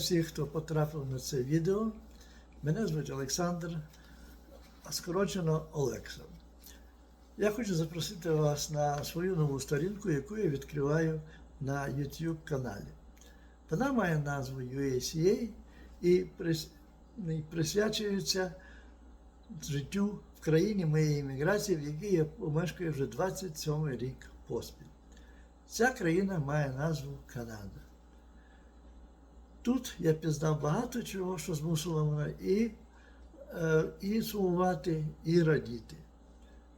всіх, хто потрапив на це відео. Мене звуть Олександр, а скорочено Олекса. Я хочу запросити вас на свою нову сторінку, яку я відкриваю на YouTube каналі. Вона має назву UACA і присвячується життю в країні моєї імміграції, в якій я мешкаю вже 27 рік поспіль. Ця країна має назву Канада. Тут я пізнав багато чого, що змусило мене і, е, і сумувати, і радіти.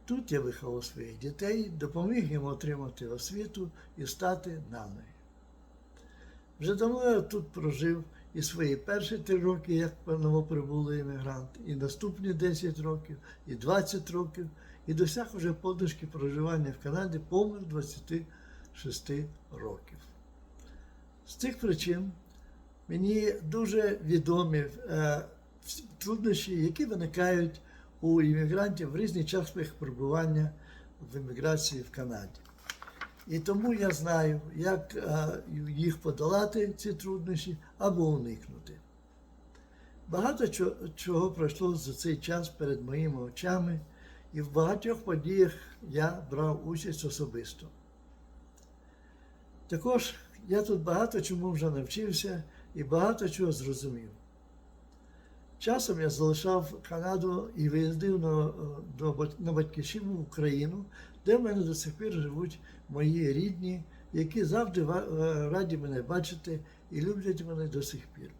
Тут я виховав своїх дітей, допоміг їм отримати освіту і стати на ноги. Вже давно я тут прожив і свої перші три роки, як новоприбулий іммігрант, і наступні 10 років, і 20 років, і досяг уже подушки проживання в Канаді повних 26 років. З цих причин мені дуже відомі е, труднощі, які виникають у іммігрантів в різний час їх перебування в імміграції в Канаді. І тому я знаю, як е, їх подолати, ці труднощі, або уникнути. Багато чого пройшло за цей час перед моїми очами, і в багатьох подіях я брав участь особисто. Також я тут багато чому вже навчився і багато чого зрозумів. Часом я залишав Канаду і виїздив на, до, на батьківщину в Україну, де в мене до сих пір живуть мої рідні, які завжди е, раді мене бачити і люблять мене до сих пір.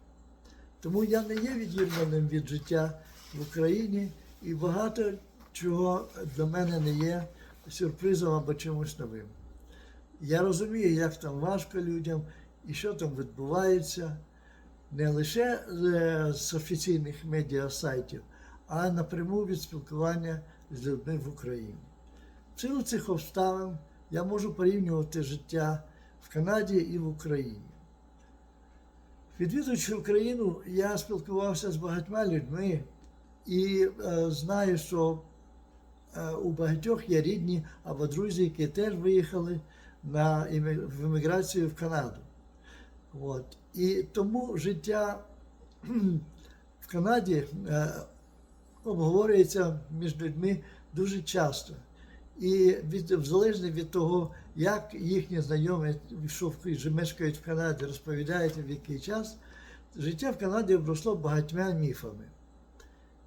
Тому я не є відірваним від життя в Україні і багато чого для мене не є сюрпризом або чимось новим. Я розумію, як там важко людям і що там відбувається не лише е, з офіційних медіасайтів, а напряму від спілкування з людьми в Україні. В силу цих обставин я можу порівнювати життя в Канаді і в Україні. Відвідуючи Україну, я спілкувався з багатьма людьми і е, знаю, що е, у багатьох є рідні або друзі, які теж виїхали на в еміграцію в Канаду. От. І тому життя в Канаді е, обговорюється між людьми дуже часто. І від, залежно від того, як їхні знайомі, що мешкають в Канаді, розповідають в який час, життя в Канаді обросло багатьма міфами.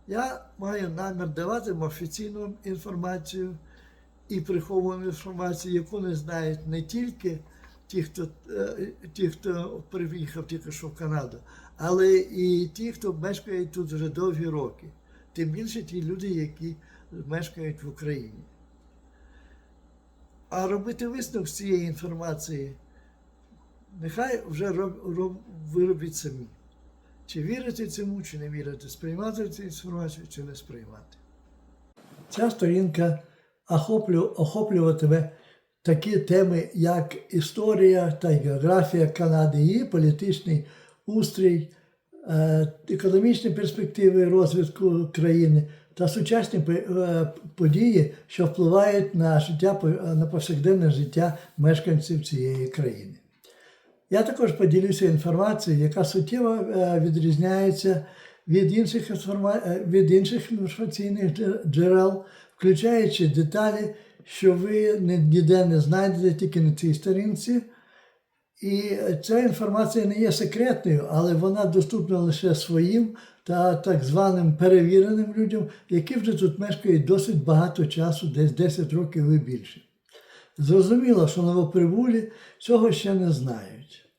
Я маю намір давати вам офіційну інформацію і приховану інформацію, яку не знають не тільки ті, хто, е, ті, хто приїхав тільки що в Канаду, але і ті, хто мешкає тут вже довгі роки. Тим більше ті люди, які мешкають в Україні. А робити висновок з цієї інформації, нехай вже роб, роб, виробіть самі. Чи вірити цьому, чи не вірити, сприймати цю інформацію, чи не сприймати. Ця сторінка охоплю, охоплюватиме такі теми, як історія та географія Канади, її політичний устрій, е, економічні перспективи розвитку країни та сучасні е, події, що впливають на життя на повсякденне життя мешканців цієї країни. Я також поділюся інформацією, яка суттєво е, відрізняється від інших, від інших інформаційних джерел, включаючи деталі, що ви ніде не знайдете тільки на цій сторінці. І ця інформація не є секретною, але вона доступна лише своїм та так званим перевіреним людям, які вже тут мешкають досить багато часу, десь 10 років і більше. Зрозуміло, що новоприбулі цього ще не знають.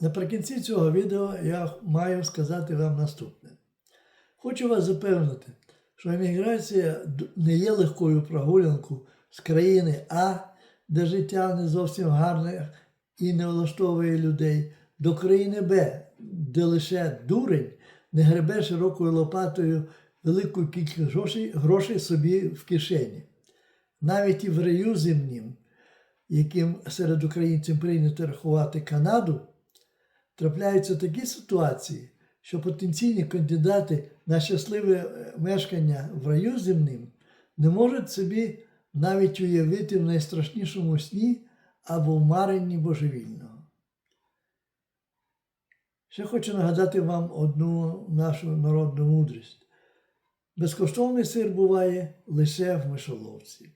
Наприкінці цього відео я маю сказати вам наступне. Хочу вас запевнити, що еміграція не є легкою прогулянкою з країни А, де життя не зовсім гарне і не влаштовує людей, до країни Б, де лише дурень не гребе широкою лопатою велику кількість грошей, грошей собі в кишені. Навіть і в раю земнім, яким серед українців прийнято рахувати Канаду, трапляються такі ситуації, що потенційні кандидати на щасливе е, мешкання в раю земним не можуть собі навіть уявити в найстрашнішому сні або в маренні божевільного. Ще хочу нагадати вам одну нашу народну мудрість. Безкоштовний сир буває лише в мишоловці.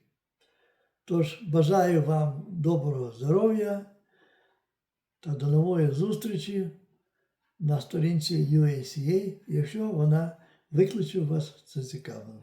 Тож бажаю вам доброго здоров'я та до нової зустрічі на сторінці UACA, якщо вона викличе вас зацікавила.